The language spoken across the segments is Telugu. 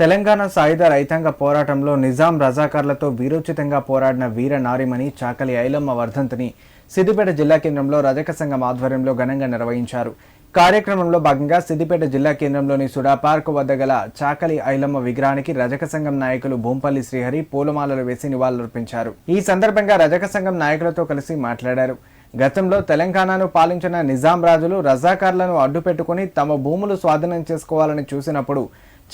తెలంగాణ సాయుధ రైతాంగ పోరాటంలో నిజాం రజాకార్లతో వీరోచితంగా పోరాడిన వీర నారిమణి చాకలి ఐలమ్మ వర్ధంతిని సిద్దిపేట జిల్లా కేంద్రంలో రజక సంఘం ఆధ్వర్యంలో ఘనంగా నిర్వహించారు. కార్యక్రమంలో భాగంగా సిద్దిపేట జిల్లా కేంద్రంలోని సుడా పార్క్ వద్ద గల చాకలి ఐలమ్మ విగ్రహానికి రజక సంఘం నాయకులు భూంపల్లి శ్రీహరి పూలమాలలు వేసి నివాళులర్పించారు. ఈ సందర్భంగా రజక సంఘం నాయకులతో కలిసి మాట్లాడారు. గతంలో తెలంగాణను పాలించిన నిజాం రాజులు రజాకార్లను అడ్డుపెట్టుకుని తమ భూములు స్వాధీనం చేసుకోవాలని చూసినప్పుడు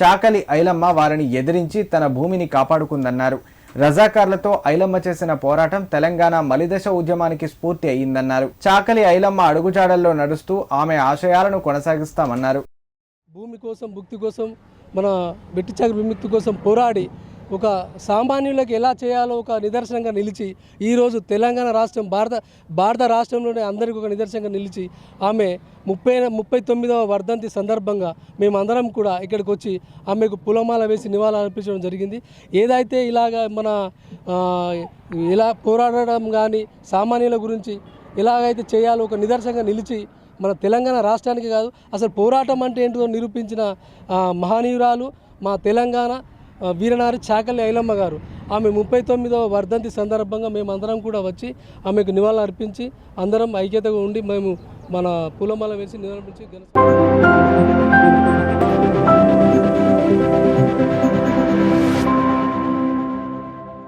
చాకలి ఐలమ్మ వారిని ఎదిరించి తన భూమిని కాపాడుకుందన్నారు. రజాకార్లతో ఐలమ్మ చేసిన పోరాటం తెలంగాణ మలిదశ ఉద్యమానికి స్ఫూర్తి అయ్యిందన్నారు. చాకలి ఐలమ్మ అడుగుజాడల్లో నడుస్తూ ఆమె ఆశయాలను కొనసాగిస్తామన్నారు. భూమి కోసం భుక్తి కోసం మన వెట్టిచాకరి విముక్తి కోసం పోరాడి ఒక సామాన్యులకు ఎలా చేయాలో ఒక నిదర్శనంగా నిలిచి ఈరోజు తెలంగాణ రాష్ట్రం భారత భారత రాష్ట్రంలోనే అందరికీ ఒక నిదర్శనంగా నిలిచి ఆమె ముప్పై ముప్పై తొమ్మిదవ వర్ధంతి సందర్భంగా మేమందరం కూడా ఇక్కడికి వచ్చి ఆమెకు పులమాల వేసి నివాళులు అర్పించడం జరిగింది. ఏదైతే ఇలాగ మన ఇలా పోరాడడం కానీ సామాన్యుల గురించి ఎలాగైతే చేయాలో ఒక నిదర్శనంగా నిలిచి మన తెలంగాణ రాష్ట్రానికి కాదు అసలు పోరాటం అంటే ఏంటో నిరూపించిన మహానీయురాలు మహనీయురాలు మా తెలంగాణ వీరనారి చాకలి ఐలమ్మ గారు. ఆమె ముప్పై తొమ్మిదవ వర్ధంతి సందర్భంగా మేము అందరం కూడా వచ్చి ఆమెకు నివాళులు అర్పించి అందరం ఐక్యతగా ఉండి మేము మన పూలమాల వేసి నివాళులు అర్పించి గెలుస్తాం.